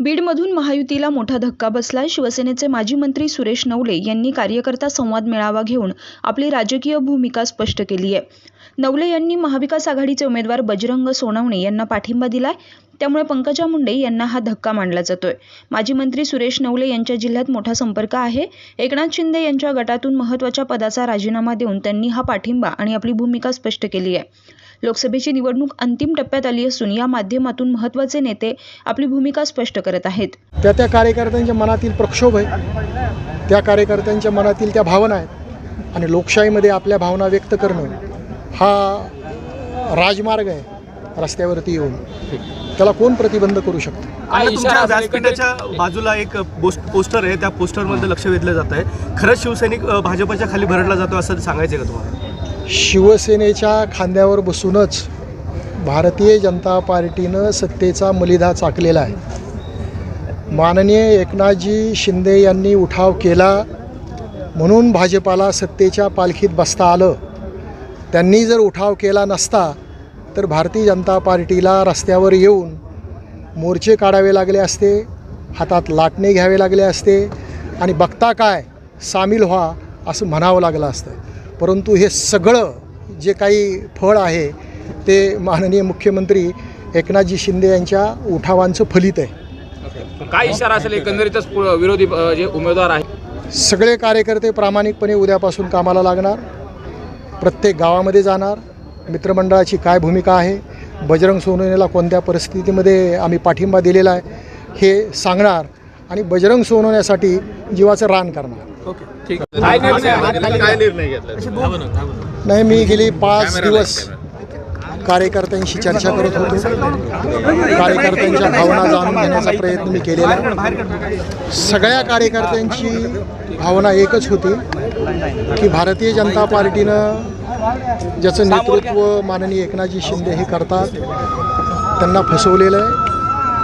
बीडमधून महायुतीला मोठा धक्का बसला शिवसेनेचे माजी मंत्री सुरेश नवले यांनी कार्यकर्ता संवाद मेळावा घेऊन आपली राजकीय भूमिका स्पष्ट केली आहे नवले यांनी महाविकास आघाडीचे उमेदवार बजरंग सोनवणे यांना पाठिंबा दिलाय. त्यामुळे पंकजा मुंडे यांना हा धक्का मानला जातोय. माजी मंत्री सुरेश नवले यांच्या जिल्ह्यात मोठा संपर्क आहे. एकनाथ शिंदे यांच्या गटातून महत्त्वाच्या पदाचा राजीनामा देऊन त्यांनी हा पाठिंबा आणि आपली भूमिका स्पष्ट केली आहे लोकसभेची निवडणूक अंतिम टप्प्यात आली असून या माध्यमातून महत्त्वाचे नेते आपली भूमिका स्पष्ट करत आहेत. त्या त्या कार्यकर्त्यांच्या मनातील प्रक्षोभ आहे. त्या कार्यकर्त्यांच्या मनातील त्या भावना आहेत. आणि लोकशाहीमध्ये आपल्या भावना व्यक्त करणं हा राजमार्ग आहे रस्त्यावरती येऊन. त्याला कोण प्रतिबंध करू शकतं? तुमच्या व्यासपीठाच्या बाजूला एक पोस्ट पोस्टर आहे. त्या पोस्टरमध्ये लक्ष वेधलं जात आहे खरंच शिवसैनिक भाजपच्या खाली भरडला जातो असं सांगायचं का तुम्हाला? शिवसेनेच्या खांद्यावर बसूनच भारतीय जनता पार्टीनं सत्तेचा मलिदा चाकलेला आहे. माननीय एकनाथजी शिंदे यांनी उठाव केला म्हणून भाजपाला सत्तेच्या पालखीत बसता आलं. त्यांनी जर उठाव केला नसता तर भारतीय जनता पार्टीला रस्त्यावर येऊन मोर्चे काढावे लागले असते हातात लाटणे घ्यावे लागले असते आणि बघता काय सामील व्हा असं म्हणावं लागलं असतं. परंतु हे सगळं जे काही फळ आहे ते माननीय मुख्यमंत्री एकनाथजी शिंदे यांच्या उठावांचं फलित आहे. काय इशारा असेल एकंदरीतच विरोधी जे उमेदवार आहे सगळे कार्यकर्ते प्रामाणिकपणे उद्यापासून कामाला लागणार प्रत्येक गावामध्ये जाणार मित्रमंडळाची काय भूमिका आहे बजरंग सोनवणेला कोणत्या परिस्थितीमध्ये आम्ही पाठिंबा दिलेला आहे हे सांगणार आणि बजरंग सोनवण्यासाठी जीवाचं रान करणार. ओके ठीक. काय निर्णय नाही मी गेली पाच दिवस कार्यकर्त्यांशी चर्चा करत होतो. कार्यकर्त्यांच्या भावना जाणून घेण्याचा प्रयत्न मी केलेला आहे. सगळ्या कार्यकर्त्यांची भावना एकच होती की भारतीय जनता पार्टीनं ज्याचं नेतृत्व माननीय एकनाथजी शिंदे हे करतात त्यांना फसवलेलं आहे.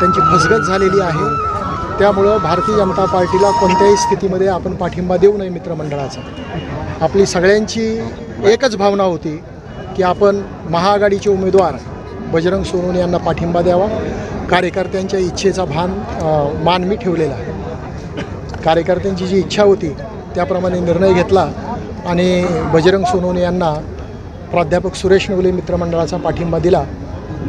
त्यांची फसगत झालेली आहे. त्यामुळं भारतीय जनता पार्टीला कोणत्याही स्थितीमध्ये आपण पाठिंबा देऊ नये मित्रमंडळाचा. आपली सगळ्यांची एकच भावना होती की आपण महाआघाडीचे उमेदवार बजरंग सोनवणे यांना पाठिंबा द्यावा. कार्यकर्त्यांच्या इच्छेचा भान मान मी ठेवलेला आहे. कार्यकर्त्यांची जी इच्छा होती त्याप्रमाणे निर्णय घेतला आणि बजरंग सोनवणे यांना प्राध्यापक सुरेश नवले मित्रमंडळाचा पाठिंबा दिला.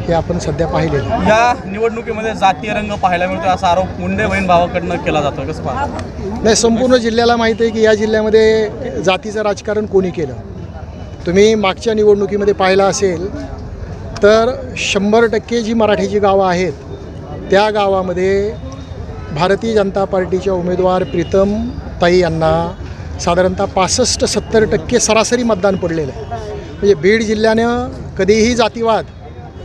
हे आपण सध्या पाहिलेलं आहे. या निवडणुकीमध्ये जातीय रंग पाहायला मिळतो असा आरोप मुंडे बहीण भावाकडनं केला जातो कसं पाहता? नाही संपूर्ण जिल्ह्याला माहिती आहे की या जिल्ह्यामध्ये जातीचं राजकारण कोणी केलं? तुम्ही मागच्या निवडणुकीमध्ये पाहिलं असेल तर शंभर टक्के जी मराठीची गावं आहेत त्या गावामध्ये भारतीय जनता पार्टीच्या उमेदवार प्रीतम ताई यांना साधारणतः पासष्ट सत्तर टक्के सरासरी मतदान पडलेलं आहे. म्हणजे बीड जिल्ह्यानं कधीही जातीवाद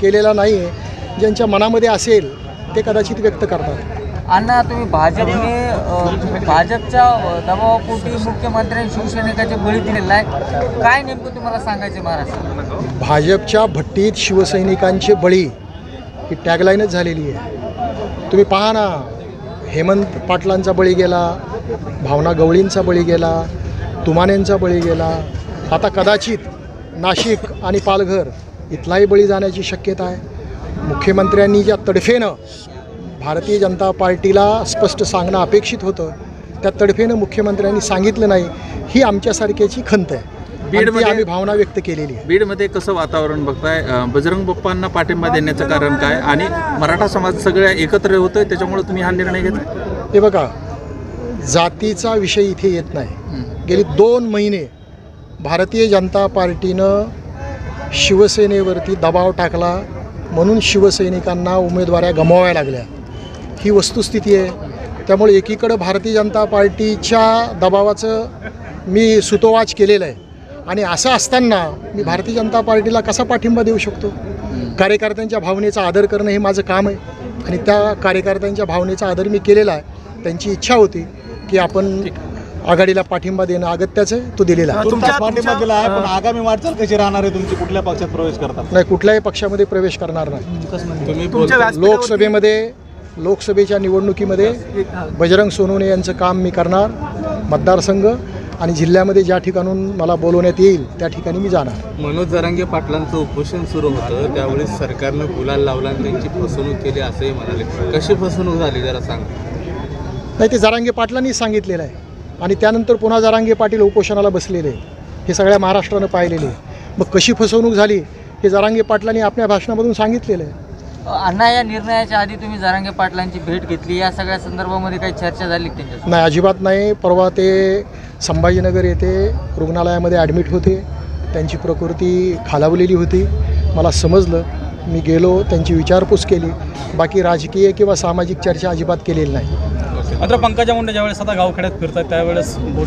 केलेला नाही आहे. ज्यांच्या मनामध्ये असेल ते कदाचित व्यक्त करतात. अण्णा तुम्ही भाजपने भाजपच्या दबावापोटी मुख्यमंत्र्यांनी शिवसैनिकाचे बळी दिलेला आहे. काय नेमकं तुम्हाला सांगायचे महाराष्ट्र भाजपच्या भट्टीत शिवसैनिकांचे बळी ही टॅगलाईनच झालेली आहे. तुम्ही पहा ना हेमंत पाटलांचा बळी गेला भावना गवळींचा बळी गेला तुमानेंचा बळी गेला. आता कदाचित नाशिक आणि पालघर इथलाही बळी जाण्याची शक्यता आहे. मुख्यमंत्र्यांनी ज्या तडफेनं भारतीय जनता पार्टीला स्पष्ट सांगणं अपेक्षित होतं त्या तडफेनं मुख्यमंत्र्यांनी सांगितलं नाही ही आमच्यासारख्याची खंत आहे. बीडमध्ये- आम्ही भावना व्यक्त केलेली आहे. बीडमध्ये कसं वातावरण बघताय? बजरंग बाप्पांना पाठिंबा देण्याचं कारण काय? आणि मराठा समाज सगळ्या एकत्र होतोय त्याच्यामुळे तुम्ही हा निर्णय घेतला हे बघा जातीचा विषय इथे येत नाही. गेली दोन महिने भारतीय जनता पार्टीनं शिवसेनेवरती दबाव टाकला म्हणून शिवसैनिकांना उमेदवाऱ्या गमवाव्या लागल्या. ही वस्तुस्थिती आहे. त्यामुळे एकीकडं भारतीय जनता पार्टीच्या दबावाचं मी सुतोवाच केलेलं आहे. आणि असं असताना मी भारतीय जनता पार्टीला कसा पाठिंबा देऊ शकतो? कार्यकर्त्यांच्या भावनेचा आदर करणं हे माझं काम आहे. आणि त्या कार्यकर्त्यांच्या भावनेचा आदर मी केलेला आहे. त्यांची इच्छा होती की आपण आघाडीला पाठिंबा देणं अगत्याचं आहे. तो दिलेला आहे. तुमच्या पाठिंबा दिला आहे पण आगामी वाटचाल कशी राहणार आहे तुमची? कुठल्या पक्षात प्रवेश करतात? नाही कुठल्याही पक्षामध्ये प्रवेश करणार नाही. लोकसभेमध्ये लोकसभेच्या निवडणुकीमध्ये बजरंग सोनवणे यांचं काम मी करणार मतदारसंघ आणि जिल्ह्यामध्ये ज्या ठिकाणून मला बोलवण्यात येईल त्या ठिकाणी मी जाणार. मनोज जरांगे पाटलांचं उपोषण सुरू होतं. त्यावेळेस सरकारनं गुलाल लावला आणि त्यांची फसवणूक केली असंही म्हणाले. कशी फसवणूक झाली जरा सांग. नाही ते जरांगे पाटलांनीच सांगितलेलं आहे. आणि त्यानंतर पुन्हा जरांगे पाटील उपोषणाला बसलेले हे सगळ्या महाराष्ट्रानं पाहिलेले मग कशी फसवणूक झाली हे जरांगे पाटलांनी आपल्या भाषणामधून सांगितलेलं आहे. अण्णा या निर्णयाच्या आधी तुम्ही जरांगे पाटलांची भेट घेतली या सगळ्या संदर्भामध्ये काही चर्चा झाली का त्यांच्यासोबत? नाही अजिबात नाही. परवा ते संभाजीनगर येथे रुग्णालयामध्ये ॲडमिट होते. त्यांची प्रकृती खालावलेली होती. मला समजलं. मी गेलो त्यांची विचारपूस केली. बाकी राजकीय किंवा सामाजिक चर्चा अजिबात केलेली नाही. मात्र पंकजा मुंडे ज्यावेळेस आता गावखेड्यात फिरतात त्यावेळेस घोषणा